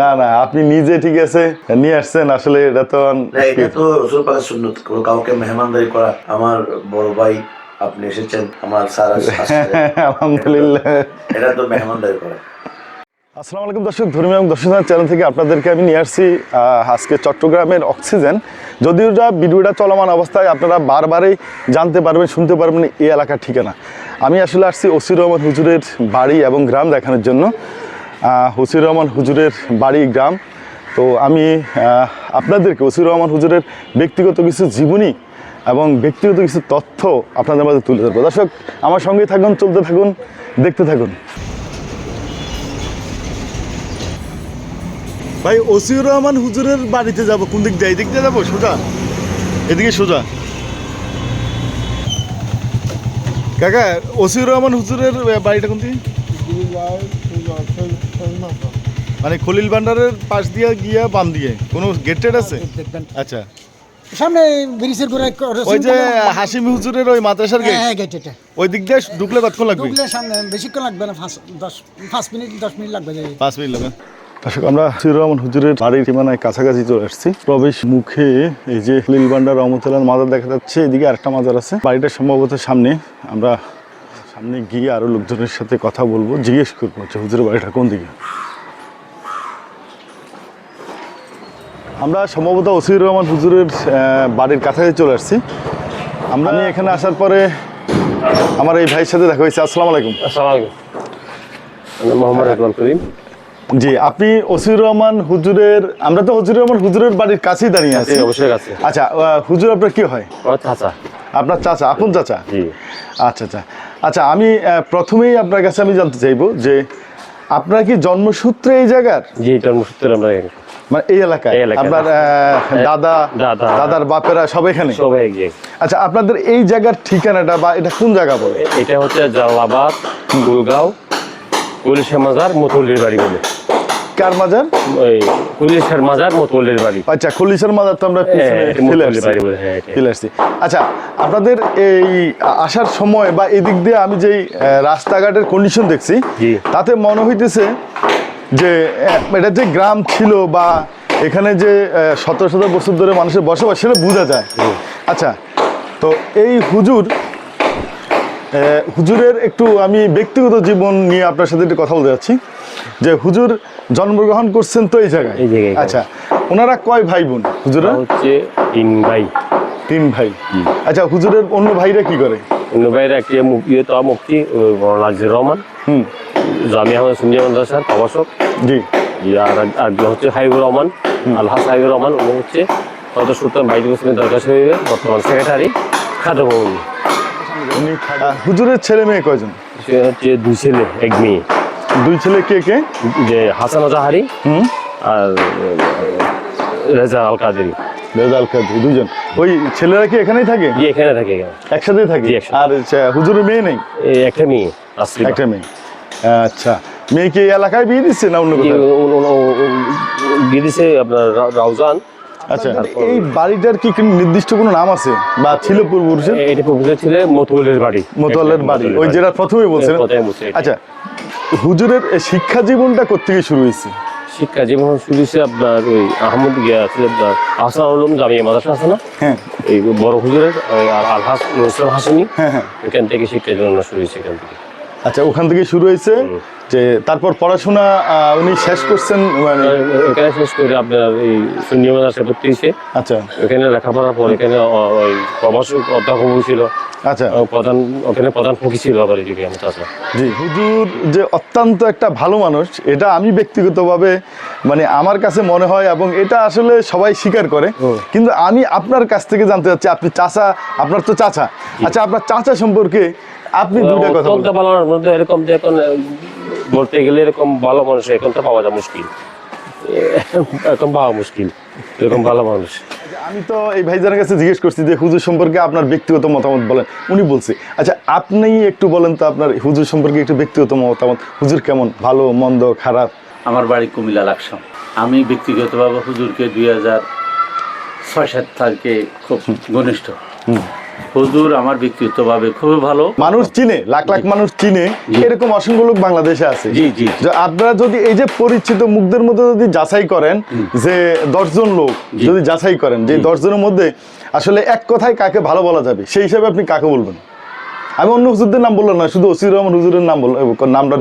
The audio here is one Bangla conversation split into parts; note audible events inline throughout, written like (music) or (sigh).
না। না আপনি নিজে ঠিক আছে নিয়ে আসছেন আসলে এটা তো এটা তো রসুল পাকের সুন্নত কাউকে মেহমানদারি করা। আমার বড় ভাই আপনি এসেছেন আমার স্যার আলহামদুলিল্লাহ। এটা তো মেহমানদারি করা। আসসালামু আলাইকুম দর্শক ধর্মীয় এবং দর্শক চ্যানেল থেকে আপনাদেরকে আমি নিয়ে আসছি আজকে চট্টগ্রামের অক্সিজেন। যদিও যা ভিডিওটা চলমান অবস্থায় আপনারা বারবারই জানতে পারবেন শুনতে পারবেন এই এলাকার ঠিকানা। আমি আসলে আসছি ওসির রহমান হুজুরের বাড়ি এবং গ্রাম দেখানোর জন্য। আহ, ওসির রহমান হুজুরের বাড়ি গ্রাম। তো আমি আপনাদেরকে ওসির রহমান হুজুরের ব্যক্তিগত কিছু জীবনী এবং ব্যক্তিগত কিছু তথ্য আপনাদের মাঝে তুলে ধরবো। দর্শক আমার সঙ্গে থাকুন চলতে থাকুন দেখতে থাকুন। ভাই ওসিউর রহমান হুজুরের বাড়িতে যাব। কোন দিক দিয়ে? এই দিক দিয়ে যাব? সোজা? এদিকে সোজা। কাকা ওসিউর রহমান হুজুরের বাড়িটা কোন দিকে মানে খলিল ভান্ডারের পাশ দিয়ে গিয়া বাম দিয়ে? কোনো গেট টেট আছে আচ্ছা। সামনে ব্রিজের করে ওই যে হাসিম হুজুরের ওই মাদ্রাসার গেট হ্যাঁ গেট এটা ওই দিক দিয়ে ঢুকলে কতক্ষণ লাগবে? ঢুকলে সামনে বেশিক্ষণ লাগবে না পাঁচ দশ পাঁচ মিনিট দশ মিনিট লাগবে যে পাঁচ মিনিট লাগবে। দর্শক আমরা রহমান হুজুরের বাড়ির সীমানায় কাছাকাছি চলে আসছি। প্রবেশ মুখে এই যে লিল ভান্ডার রহমতুল্লাহ মাজার দেখা যাচ্ছে। এদিকে আরেকটা মাজার আছে। বাড়িটা সম্ভবত সামনে। আমরা সামনে গিয়ে আরও লোকজনের সাথে কথা বলব। জিজ্ঞেস করব যে হুজুরের বাড়িটা কোন দিকে? আমরা সম্ভবত ওসির রহমান হুজুরের বাড়ির কাছাকাছি চলে আসছি। আমরা এখানে আসার পরে আমার এই ভাইয়ের সাথে দেখা হয়েছে। আসসালামু আলাইকুম। আসসালামু আলাইকুম। মোহাম্মদ রেদওয়ান করিম। জি আপনি ওসির রহমান হুজুরের আমরা তো ওসির রহমান হুজুরের বাড়ির কাছেই দাঁড়িয়ে আছি। অবশ্যই কাছে। আচ্ছা হুজুর আপনার কি হয়? চাচা। আপনার চাচা আপন চাচা? জি। আচ্ছা আচ্ছা। আচ্ছা আমি প্রথমেই আপনার কাছে আমি জানতে চাইব যে আপনার কি জন্মসূত্রে এই জায়গার? জি জন্মসূত্রে আমরা মানে এই এলাকায়? আপনার দাদা। দাদা। দাদার বাপেরা সব এখানে? সবাই আচ্ছা আপনাদের এই জায়গার ঠিকানাটা বা এটা কোন জায়গা বলে? এটা হচ্ছে জালালাবাদ গুলগাঁও পুলিশের মাজার মতুল্লির বাড়ি বলে। কার মাজার? ওই পুলিশের মাজার মতুল্লির বাড়ি। আচ্ছা খলিশার মাজার তো আমরা হ্যাঁ, ফেলে আসছি। হ্যাঁ আচ্ছা আপনাদের এই আসার সময় বা এদিক দিয়ে আমি যেই রাস্তাঘাটের কন্ডিশন দেখছি তাতে মনে হইতেছে যে এটা যে গ্রাম ছিল বা এখানে যে শত শত বছর ধরে মানুষের বসবাস সেটা বোঝা যায়। আচ্ছা তো এই হুজুর হুজুরের একটু আমি ব্যক্তিগত জীবন নিয়ে আপনার সাথে একটু কথা বলতে যাচ্ছি। যে হুজুর জন্মগ্রহণ করছেন তো এই জায়গায়? এই জায়গায়। আচ্ছা ওনারা কয় ভাই বোন হুজুরা হচ্ছে তিন ভাই। তিন ভাই। আচ্ছা হুজুরের অন্য ভাইরা কি করে? অন্য ভাইয়ের একটি মুক্তি তো মুক্তি নাজির রহমান। হুম। জামিয়া আহমেদ সুন্নিয়া মাদ্রাসার প্রভাষক। জি। জি, আর একজন হচ্ছে হাইবুর রহমান। আলহাস হাইবুর রহমান। উনি হচ্ছে হয়তো সুলতান বাইদুল হোসেনের দরকার সাহেবের বর্তমান সেক্রেটারি খাদ্য ভবনী। হুজুরের ছেলে মেয়ে কয়জন? হচ্ছে দুই ছেলে এক মেয়ে। দুই ছেলে কে কে? যে হাসান জাহারি হুম? আর রেজা আল কাদেরি রেজাল কাজী দুইজন। ওই ছেলেরা কি এখানেই থাকে? যে এখানে থাকে এখানে। একসাথেই থাকে? আর হুজুরের মেয়ে নেই? এই একটা মেয়ে। একটা মেয়ে। আচ্ছা। মেয়ে কি এলাকায় বিয়ে দিচ্ছে না অন্য জি, কোথাও? দিয়ে দিছে আপনার রাউজান। আচ্ছা এই বাড়িটার কি নির্দিষ্ট কোনো নাম আছে? বা ছিল পূর্বপুরুষের? এটা প্রফেসর ছিল মতুলের বাড়ি। মোতোয়ালের বাড়ি। ওই যেটা প্রথমেই বলছিলেন। প্রথমে বলছে আচ্ছা হুজুরের শিক্ষা জীবনটা কোথেকে শুরু হয়েছে? শিক্ষা জীবন শুরু হয়েছে আপনার ওই আহমদ গিয়া আছে আপনার আহসান আলম জামিয়া মাদ্রাসা আছে না? হ্যাঁ। এই বড় হুজুরের আর আলহাস নসরুল হাসিমি হ্যাঁ হ্যাঁ। এখান থেকে শিক্ষা জীবন শুরু হয়েছে এখান থেকে। আচ্ছা ওখান থেকে শুরু হয়েছে? যে তারপর পড়াশোনা উনি শেষ করছেন মানে এখানে শেষ করে আপনার এই ভর্তি হয়েছে। আচ্ছা। এখানে লেখাপড়ার পর এখানে ওই প্রভাষক অধ্যাপক ছিল। আচ্ছা। প্রধান ওখানে প্রধান ফকি ছিল আবার চাচা জি। হুজুর যে অত্যন্ত একটা ভালো মানুষ এটা আমি ব্যক্তিগতভাবে মানে আমার কাছে মনে হয় এবং এটা আসলে সবাই স্বীকার করে। কিন্তু আমি আপনার কাছ থেকে জানতে চাচ্ছি আপনি চাচা আপনার তো চাচা। আচ্ছা আপনার চাচা সম্পর্কে আপনি দুইটা কথা মধ্যে এরকম যে এখন বলতে গেলে এরকম ভালো মানুষ এখন তো পাওয়া যায় মুশকিল। এ, এখন পাওয়া মুশকিল এরকম ভালো মানুষ। আমি তো এই ভাইজানের কাছে জিজ্ঞেস করছি যে হুজুর সম্পর্কে আপনার ব্যক্তিগত মতামত বলেন উনি বলছে আচ্ছা আপনি একটু বলেন তো আপনার হুজুর সম্পর্কে একটু ব্যক্তিগত মতামত হুজুর কেমন ভালো মন্দ খারাপ? আমার বাড়ি কুমিল্লা লাকসাম। আমি ব্যক্তিগতভাবে হুজুরকে দুই হাজার ছয় সাত থেকে খুব ঘনিষ্ঠ। হুজুর আমার ব্যক্তিগতভাবে খুবই ভালো। মানুষ চিনে লাখ লাখ মানুষ চিনে এরকম অসংখ্য লোক বাংলাদেশে আছে। জি, জি, জি। আপনারা যদি এই যে পরিচিত মুখদের মধ্যে যদি যাচাই করেন যে দশজন লোক যদি যাচাই করেন যে দশজনের মধ্যে আসলে এক কথায় কাকে ভালো বলা যাবে সেই হিসাবে আপনি কাকে বলবেন? আমি অন্য হুজুরদের নাম বললাম না শুধু ওসির রহমান হুজুরের নাম বল নামটা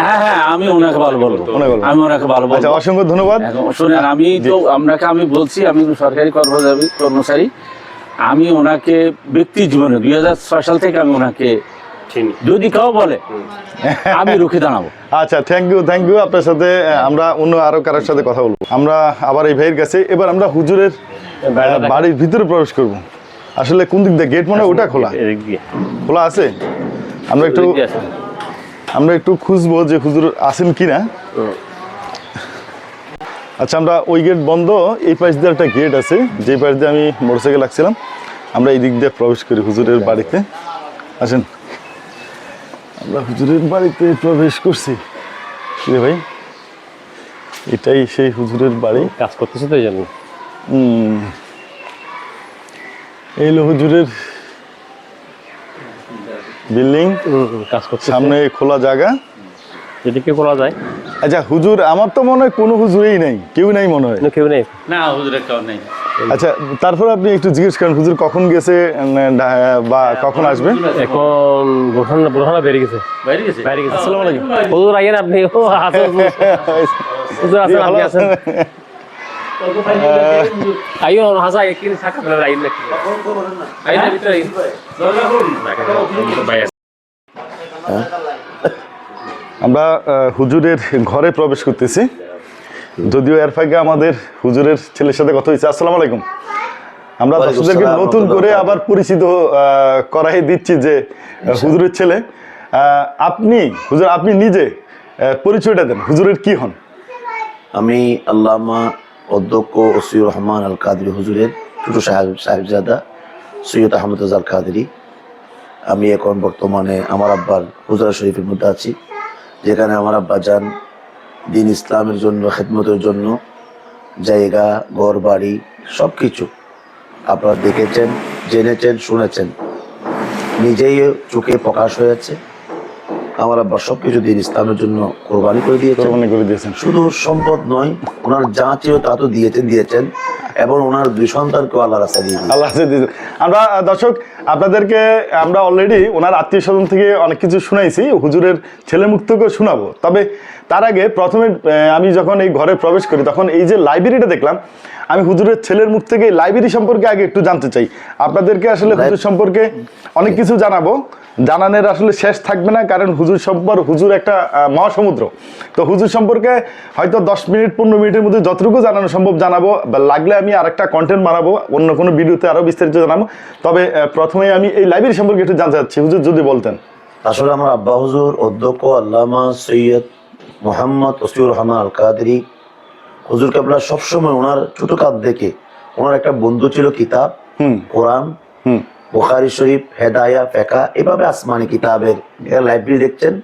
হ্যাঁ হ্যাঁ আমি ওনাকে ভালো বলব। ওনাকে বলব। আমি ওনাকে ভালো আচ্ছা বলব। অসংখ্য ধন্যবাদ। শোনেন আমি তো আপনাকে আমি বলছি আমি সরকারি কর্মচারী কর্মচারী। আমি ওনাকে ব্যক্তি জীবনে দু হাজার ছয় সাল থেকে আমি ওনাকে চিনি। যদি কেউ বলে আমি রুখে দাঁড়াবো। আচ্ছা থ্যাংক ইউ থ্যাংক ইউ আপনার সাথে আমরা অন্য আরও কারোর সাথে কথা বলব। আমরা আবার এই ভাইয়ের কাছে এবার আমরা হুজুরের বাড়ির ভিতরে প্রবেশ করব। আসলে কোন দিক দিয়ে? গেট মনে হয় ওটা খোলা। খোলা আছে? আমরা একটু। আমরা একটু খুঁজবো যে হুজুর আছেন কিনা। আচ্ছা আমরা ওই গেট বন্ধ এই পাশ দিয়ে একটা গেট আছে যে পাশ দিয়ে আমি মোটরসাইকেল রাখছিলাম আমরা এই দিক দিয়ে প্রবেশ করি হুজুরের বাড়িতে। আসেন। আমরা হুজুরের বাড়িতে প্রবেশ করছি। রে ভাই এটাই সেই হুজুরের বাড়ি। কাজ করতেছে তো এই জন্য। হুম। এই হলো হুজুরের বিল্ডিং কাজ করছে সামনে খোলা জায়গা। এদিকে করা যায়। আচ্ছা হুজুর আমার তো মনে হয় কোনো হুজুরেই নেই কেউ নাই মনে হয়। কেউ নেই। না হুজুরের কেউ নেই। আচ্ছা তারপর আপনি একটু জিজ্ঞেস করেন হুজুর কখন গেছে বা কখন আসবে? এখন বোরহান বোরহানা বেরিয়ে গেছে। বাইরে গেছে? বাইরে গেছে। আসসালামু আলাইকুম। হুজুর আইয়েন আপনি। ও আছেন হুজুর। আছেন জি, ভালো আপনি আছেন। আছেন? আইও হাসা একদিন সাক্ষাৎ করে আইন নাকি। আইন ভিতরে আইন বাইরে আমরা হুজুরের ঘরে প্রবেশ করতেছি। যদিও এর ফাঁকে আমাদের হুজুরের ছেলের সাথে কথা হয়েছে। আসসালামু আলাইকুম। আমরা দর্শকদেরকে নতুন করে আবার পরিচিত করাই দিচ্ছি যে হুজুরের ছেলে। আপনি হুজুর আপনি নিজে পরিচয়টা দেন। হুজুরের কি হন? আমি আল্লামা অধ্যক্ষ ওসিউর রহমান আল কাদরি হুজুরের ছোট সাহেব সাহেবজাদা সৈয়দ আহমদ আল কাদরি। আমি এখন বর্তমানে আমার আব্বার হুজরা শরীফের মধ্যে আছি। যেখানে আমার আব্বা যান দিন ইসলামের জন্য খেদমতের জন্য জায়গা ঘর বাড়ি সব কিছু আপনারা দেখেছেন জেনেছেন শুনেছেন। নিজেই চোখে প্রকাশ হয়েছে। আমার আব্বা সব কিছু দিন ইসলামের জন্য কোরবানি করে দিয়েছেন। শুধু সম্পদ নয় ওনার যা চেয়েও তা তো দিয়েছেন দিয়েছেন। এবং ওনার দুই সন্তানকেও আল্লাহ রাস্তা দিয়ে আল্লাহ। আমরা দর্শক আপনাদেরকে আমরা অলরেডি ওনার আত্মীয় স্বজন থেকে অনেক কিছু শুনাইছি হুজুরের ছেলে মুখ থেকেও শোনাবো। তবে তার আগে প্রথমে আমি যখন এই ঘরে প্রবেশ করি তখন এই যে লাইব্রেরিটা দেখলাম আমি হুজুরের ছেলের মুখ থেকে লাইব্রেরি সম্পর্কে আগে একটু জানতে চাই। আপনাদেরকে আসলে হুজুর সম্পর্কে অনেক কিছু জানাব। জানানোর আসলে শেষ থাকবে না কারণ হুজুর সম্পর্ক হুজুর একটা মহাসমুদ্র। তো হুজুর সম্পর্কে হয়তো দশ মিনিট পনেরো মিনিটের মধ্যে যতটুকু জানানো সম্ভব জানাব বা লাগলে আমি আরেকটা কন্টেন্ট বানাবো অন্য কোনো ভিডিওতে আরও বিস্তারিত জানাব। তবে প্রথমে আমি এই লাইব্রেরি সম্পর্কে একটু জানতে চাচ্ছি। হুজুর যদি বলতেন। আসলে আমার আব্বা হুজুর অধ্যক্ষ আল্লামা সৈয়দ মোহাম্মদ ওসিউর রহমান আল কাদরি হুজুর কাবলা সবসময় ওনার ছোট কাপ দেখে ওনার একটা বন্ধু ছিল কিতাব হুম। কোরআন। হুম। বুখারি শরীফ হেদায়া ফেকা এভাবে আসমানি কিতাবের লাইব্রেরি দেখছেন?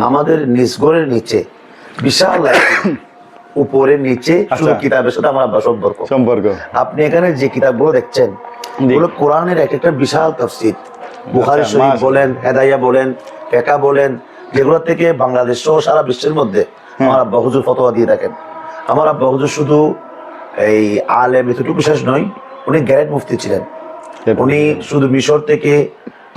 আমাদের নিচগড়ের নিচে বিশাল লাইব্রেরি। (coughs) উপরে নিচে শুধু আচ্ছা। কিতাবের সাথে আমার আব্বা সম্পর্ক। সম্পর্ক। আপনি এখানে যে কিতাবগুলো দেখছেন। ওগুলো কোরআনের এক একটা বিশাল তফসির। বুখারি আচ্ছা, শরীফ বলেন হেদাইয়া বলেন ফেকা বলেন যেগুলো থেকে বাংলাদেশ সহ সারা বিশ্বের মধ্যে আমার আব্বা হুজুর ফতোয়া দিয়ে থাকেন। আমার আব্বা হুজুর শুধু এই আলেম এতটুকু শেষ নয় উনি গ্যারেট মুফতি ছিলেন। উনি শুধু মিশর থেকে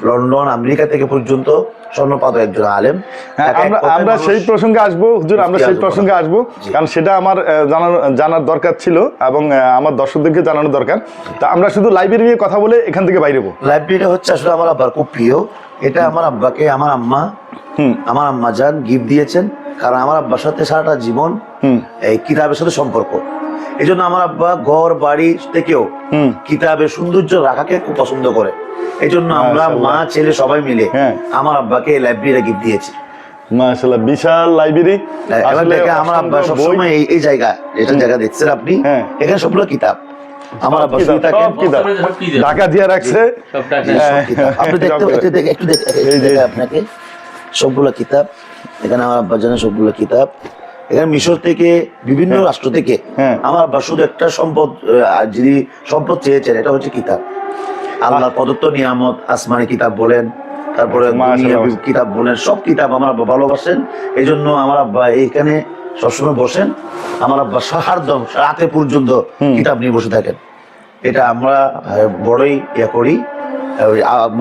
লন্ডন আমেরিকা থেকে পর্যন্ত স্বর্ণপাত একজন আলেম। হ্যাঁ, আমরা সেই প্রসঙ্গে আসব। হুজুর আমরা সেই প্রসঙ্গে। আসব। কারণ সেটা আমার জানার জানার দরকার ছিল এবং আমার দর্শকদেরকে জানানো দরকার। তা আমরা শুধু লাইব্রেরি নিয়ে কথা বলে এখান থেকে বাইরে লাইব্রেরিটা হচ্ছে আসলে আমার আব্বার খুব প্রিয়। এটা আমার আব্বাকে আমার আম্মা আমার আম্মা যান গিফট দিয়েছেন। কারণ আমার আব্বার সাথে সারাটা জীবন এই কিতাবের সাথে সম্পর্ক। এই জন্য আমার আব্বা ঘর বাড়ি থেকেও হুম। কিতাবের সৌন্দর্য রাখাকে খুব পছন্দ করে। এই জন্য আমরা মা ছেলে সবাই মিলে হ্যাঁ। আমার আব্বাকে এই লাইব্রেরিটা গিফট দিয়েছি। মাশাআল্লাহ বিশাল লাইব্রেরি এবার আমার আব্বা সবসময় এই এই জায়গা এটা জায়গা দেখছেন আপনি? হ্যাঁ। এখানে সবগুলো কিতাব। আমার আব্বা ঢাকা দিয়ে রাখছে। সবটা এই সব কিতাব। আপনি দেখতে একটু দেখে- একটু দেখে একটু এই যে- দেখে আপনাকে। সবগুলো কিতাব। এখানে আমার আব্বা জানে সবগুলো কিতাব। এখানে মিশর থেকে বিভিন্ন রাষ্ট্র থেকে হ্যাঁ। আমার শুধু একটা সম্পদ যিনি সম্পদ চেয়েছেন এটা হচ্ছে কিতাব। আল্লাহ প্রদত্ত নিয়ামত আসমানি কিতাব বলেন তারপরে কিতাব বলেন সব কিতাব আমার আব্বা ভালোবাসেন। এই জন্য আমার আব্বা এইখানে সবসময় বসেন। আমার আব্বা সাহারদম রাতে পর্যন্ত কিতাব নিয়ে বসে থাকেন। এটা আমরা বড়ই ইয়া করি।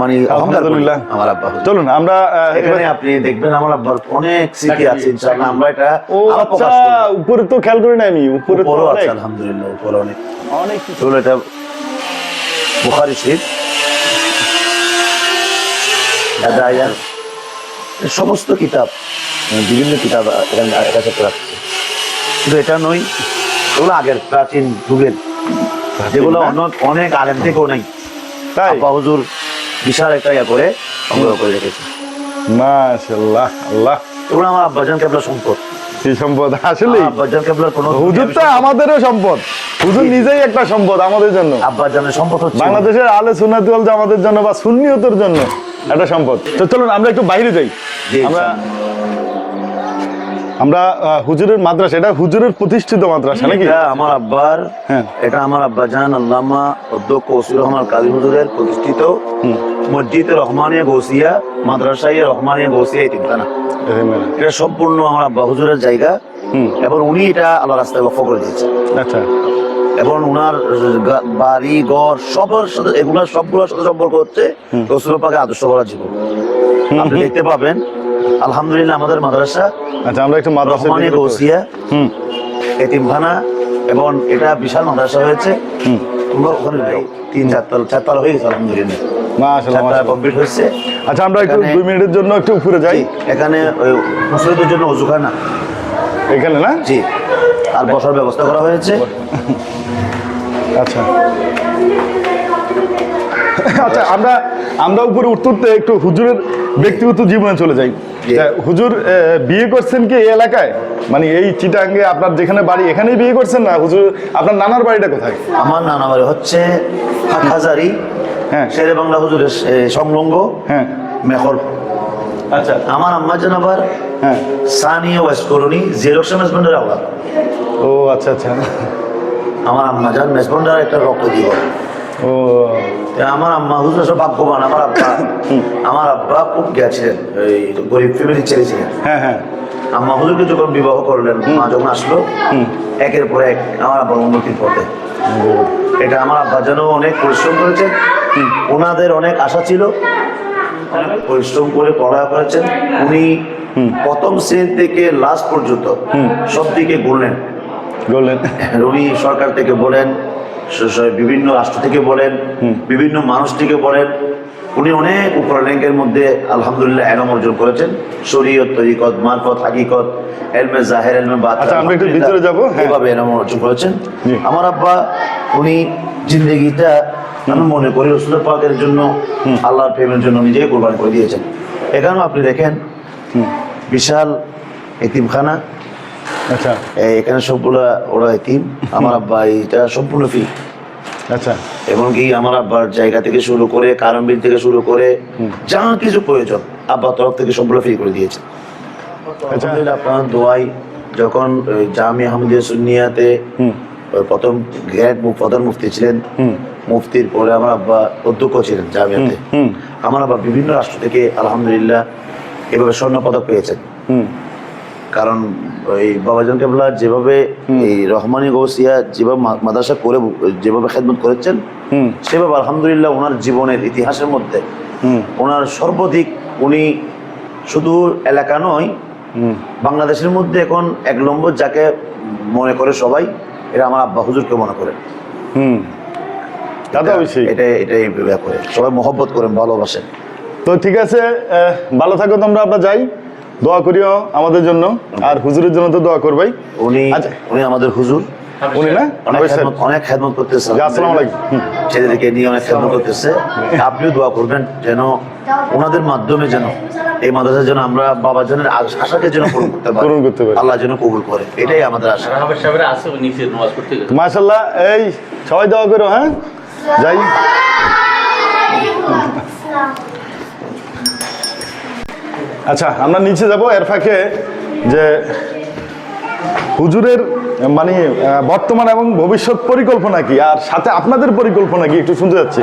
মানে আলহামদুলিল্লাহ। আমার আব্বা চলুন আমরা এখানে আপনি দেখবেন আমার আব্বার অনেক স্মৃতি আছে ইনশাআল্লাহ। আমরা এটা ও আচ্ছা উপরে তো খেয়াল করি না আমি উপরে তো উপরও আছে আলহামদুলিল্লাহ উপরে অনেক। অনেক কিছু। এটা বুখারি শরীফ। হেদায়াত, সমস্ত কিতাব। মানে বিভিন্ন কিতাব এখানে রাখছে শুধু এটা নয় এগুলো আগের প্রাচীন যুগের যেগুলো অনেক অনেক আলেম থেকেও নেই। আব্বা হুজুর বিশাল একটা ইয়া করে সংগ্রহ করে রেখেছে। মাশাআল্লাহ আল্লাহ। এগুলো আমার আব্বাজান কেবলার সম্পদ। কি সম্পদ? আসলে আব্বাজান কেবলার কোনো হুজুর তো আমাদেরও সম্পদ। হুজুর নিজেই একটা সম্পদ আমাদের জন্য। আব্বাজানের সম্পদ হচ্ছে বাংলাদেশের আলে সুন্নাতি ওয়াল জামাতের জন্য বা সুন্নিয়তের জন্য একটা সম্পদ। তো চলুন আমরা একটু বাইরে যাই। আমরা আমরা হুজুরের মাদ্রাসা এটা হুজুরের প্রতিষ্ঠিত মাদ্রাসা নাকি? এটা আমার আব্বার হ্যাঁ। এটা আমার আব্বা জান আল্লামা অধ্যক্ষ ওসির রহমান কালী হুজুরের প্রতিষ্ঠিত মসজিদ রহমানিয়া গৌসিয়া মাদ্রাসায় রহমানিয়া গৌসিয়া তিনখানা এটা সম্পূর্ণ আমার আব্বা হুজুরের জায়গা। এবং উনি এটা আল্লাহ রাস্তায় গফ করে দিয়েছে আচ্ছা। এবং উনার বাড়ি ঘর সবার সাথে এগুলোর সবগুলোর সাথে সম্পর্ক হচ্ছে রসুল পাকে আদর্শ করা জীবন। আপনি দেখতে পাবেন আলহামদুলিল্লাহ আমাদের মাদ্রাসা আচ্ছা আমরা একটু মাদ্রাসা গৌসিয়া। হুম। এতিমখানা এবং এটা বিশাল মাদ্রাসা হয়েছে। তোমরা ওখানে তিন চারতলা চারতলা হয়ে গেছে আলহামদুলিল্লাহ। কমপ্লিট হয়েছে। আচ্ছা আমরা একটু দুই মিনিটের জন্য একটু উপরে যাই। এখানে ওই জন্য অজুখানা। এখানে না? জি আর বসার ব্যবস্থা করা হয়েছে। আচ্ছা। আচ্ছা আমরা আমরা উপরে উঠতে উঠতে একটু হুজুরের ব্যক্তিগত জীবনে চলে যাই। হুজুর বিয়ে করছেন কি এই এলাকায়? মানে এই চিটাঙ্গে আপনার যেখানে বাড়ি এখানেই বিয়ে করছেন না? হুজুর আপনার নানার বাড়িটা কোথায়? আমার নানা বাড়ি হচ্ছে হাটহাজারি হ্যাঁ। শেরে বাংলা হুজুরের সংলগ্ন হ্যাঁ। মেহর। আচ্ছা। আমার আম্মা জান আবার হ্যাঁ। সানিয়া ওয়েস্ট কলোনি জেরক্স মেসবন্ডের আওলা ও আচ্ছা আচ্ছা। আমার আম্মা জান মেসবন্ডার একটা রক্ত দিব ও। আমার আম্মা হুজুর সব ভাগ্যবান আমার আব্বা। আমার আব্বা খুব গেছিলেন এই গরিব ফ্যামিলি ছেলে ছিলেন হ্যাঁ হ্যাঁ। আম্মা হুজুরকে যখন বিবাহ করলেন মা যখন আসলো একের পর এক আমার আব্বার উন্নতির পথে। এটা আমার আব্বা যেন অনেক পরিশ্রম করেছেন ওনাদের অনেক আশা ছিল অনেক পরিশ্রম করে পড়া করেছেন। উনি প্রথম শ্রেণি থেকে লাস্ট পর্যন্ত সব দিকে ঘুরলেন বললেন উনি সরকার থেকে বলেন বিভিন্ন রাষ্ট্র থেকে বলেন বিভিন্ন মানুষ থেকে বলেন উনি অনেক উপর র্যাঙ্কের মধ্যে আলহামদুলিল্লাহ এনাম অর্জন করেছেন। শরীয়ত তরিকত মারফত হাকিকত এলমে জাহের এলমে বাত আচ্ছা, আমরা একটু ভিতরে যাব, হ্যাঁ। এভাবে এনাম অর্জন করেছেন। আমার আব্বা উনি জিন্দগিটা আমি মনে করি রসুলের পাকের জন্য আল্লাহর প্রেমের জন্য নিজেকে কোরবান করে দিয়েছেন। এখানেও আপনি দেখেন বিশাল এতিমখানা আচ্ছা। এখানে সবগুলা ওরা এতিম আমার আব্বা এটা সম্পূর্ণ ফ্রি। আচ্ছা। এমনকি আমার আব্বার জায়গা থেকে শুরু করে কারণ থেকে শুরু করে যা কিছু প্রয়োজন আব্বার তরফ থেকে সবগুলো ফ্রি করে দিয়েছে। আলহামদুলিল্লাহ আপনার দোয়াই যখন জামি আহমদিয়া ওই প্রথম গ্রেট প্রধান মুফতি ছিলেন মুফতির পরে আমার আব্বা অধ্যক্ষ ছিলেন জামিয়াতে। আমার আব্বা বিভিন্ন রাষ্ট্র থেকে আলহামদুলিল্লাহ এভাবে স্বর্ণ পদক পেয়েছেন। কারণ ওই বাবাজান কেবলা যেভাবে এই রহমানি গৌসিয়া যেভাবে মাদ্রাসা করে যেভাবে খেদমত করেছেন হুম। সেভাবে আলহামদুলিল্লাহ ওনার জীবনের ইতিহাসের মধ্যে হুম। ওনার সর্বাধিক উনি শুধু এলাকা নয় বাংলাদেশের মধ্যে এখন এক নম্বর যাকে মনে করে সবাই এটা আমার আব্বা হুজুরকে মনে করে। হুম। এটা এটাই ব্যাপারে। সবাই মহব্বত করেন ভালোবাসেন। তো ঠিক আছে ভালো থাকো তোমরা আমরা যাই। দোয়া করিও আমাদের জন্য আর হুজুরের জন্য তো দোয়া করবাই উনি আচ্ছা। উনি আমাদের হুজুর। উনি না? অনেক। খেদমত করতেছে। জি, আসসালামু আলাইকুম। হুম। ছেলেদেরকে নিয়ে অনেক খেদমত করতেছে। আপনিও দোয়া করবেন যেন ওনাদের মাধ্যমে যেন এই মাদ্রাসা যেন আমরা বাবা জনের আশাকে যেন পূরণ করতে পারি। পূরণ করতে পারি। আল্লাহ যেন কবুল করে। এটাই আমাদের আশা। রাহাবের সাহেবের আছে ওই নিচে নামাজ পড়তে গেছে। মাশাল্লাহ এই সবাই দোয়া করো হ্যাঁ? যাই। আচ্ছা আমরা নিচে যাব এর ফাঁকে যে হুজুরের মানে বর্তমান এবং ভবিষ্যৎ পরিকল্পনা কি? আর সাথে আপনাদের পরিকল্পনা কি? একটু শুনতে যাচ্ছি।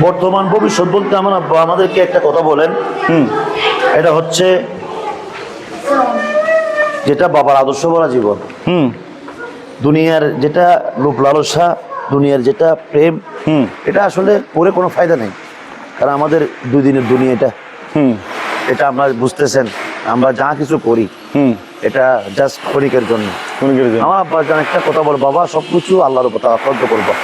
বর্তমান ভবিষ্যৎ বলতে আমার আব্বা আমাদেরকে একটা কথা বলেন। হুম। এটা হচ্ছে যেটা বাবার আদর্শ বলা জীবন। হুম। দুনিয়ার যেটা রূপ লালসা দুনিয়ার যেটা প্রেম হুম। এটা আসলে পরে কোনো ফায়দা নেই। কারণ আমাদের দুই দিনের দুনিয়া এটা। হুম। এটা আমরা বুঝতেছেন আমরা যা কিছু করি হুম। এটা জাস্ট ক্ষণিকের জন্য। আমার আব্বা একটা কথা বল বাবা সবকিছু আল্লাহর উপর তাওয়াক্কুল করবা।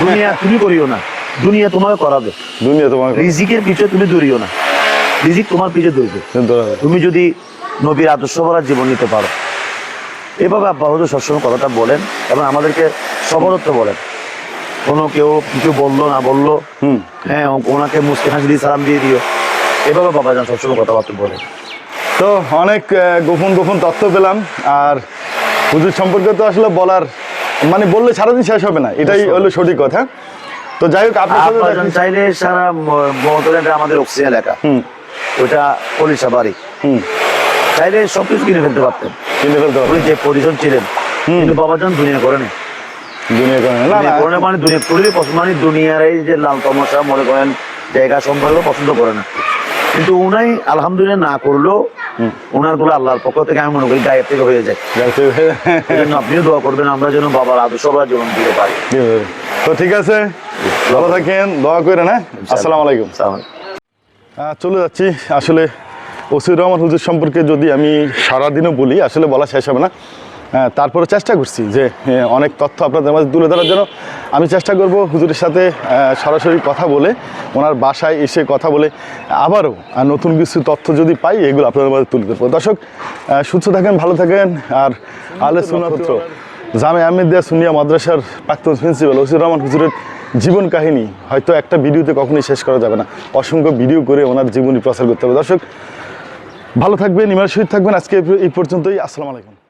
দুনিয়া তুমি করিও না দুনিয়া তোমাকে করাবে। দুনিয়া তোমাকে রিজিকের পিছনে তুমি দৌড়িও না। রিজিক তোমার পিছনে দৌড়বে। তুমি যদি নবীর আদর্শ বলা জীবন নিতে পারো। এভাবে আব্বা হুজুর সবসময় কথাটা বলেন এবং আমাদেরকে সবরত্ব বলেন। কোনো কেউ কিছু বলল না বলল হুম। হ্যাঁ ওনাকে মুসকে হাসি দিয়ে সালাম দিয়ে দিও। এভাবে বাবা যান সবসময় কথাবার্তা বলেন তো অনেক গোপন গোপন তথ্য পেলাম আর হুজুর সম্পর্কে তো আসলে বলার মানে বললে সারাদিন শেষ হবে না এটাই হলো সঠিক কথা। তো যাই হোক আপনার সাথে চাইলে সারা মহতলেটা আমাদের অক্সিজেন এলাকা। হুম। ওইটা পলিশা বাড়ি। হুম। চাইলে সবকিছু কিনে ফেলতে পারতেন। কিনে ফেলতে উনি যে পজিশন ছিলেন কিন্তু বাবা যান দুনিয়া করে নেই। দুনিয়া করে না। না। দুনিয়া না করে না মানে দুনিয়া করলে পছন্দ মানে দুনিয়ার এই যে লাল তমসা মনে করেন জায়গা সম্পর্ক পছন্দ করে না। কিন্তু উনাই আলহামদুলিল্লাহ না করলেও ওনারগুলো আল্লাহর পক্ষ থেকে আমি মনে করি গায়ের থেকে হয়ে যায়। জন্য আপনিও দোয়া করবেন আমরা যেন বাবার আদর্শ বা জীবন দিতে পারি। তো ঠিক আছে ভালো থাকেন দোয়া করে না আসসালামু আলাইকুম। চলে যাচ্ছি। আসলে ওসির রহমান হুজুর সম্পর্কে যদি আমি সারাদিনও বলি আসলে বলা শেষ হবে না। হ্যাঁ, তারপরে চেষ্টা করছি যে অনেক তথ্য আপনাদের মাঝে তুলে ধরার জন্য। আমি চেষ্টা করব হুজুরের সাথে সরাসরি কথা বলে, ওনার বাসায় এসে কথা বলে, আবারও নতুন কিছু তথ্য যদি পাই, এগুলো আপনাদের মাঝে তুলে ধরবো। দর্শক সুস্থ থাকেন, ভালো থাকেন, আর আলে সুনাত্র জামে আহমেদিয়া সুনিয়া মাদ্রাসার প্রাক্তন প্রিন্সিপাল ওসির রহমান হুজুরের জীবন কাহিনী, হয়তো একটা ভিডিওতে কখনোই শেষ করা যাবে না। অসংখ্য ভিডিও করে ওনার জীবনী প্রচার করতে হবে। দর্শক, ভালো থাকবেন ইমার শহীদ থাকবেন। আজকে এই পর্যন্তই, আসসালামু আলাইকুম।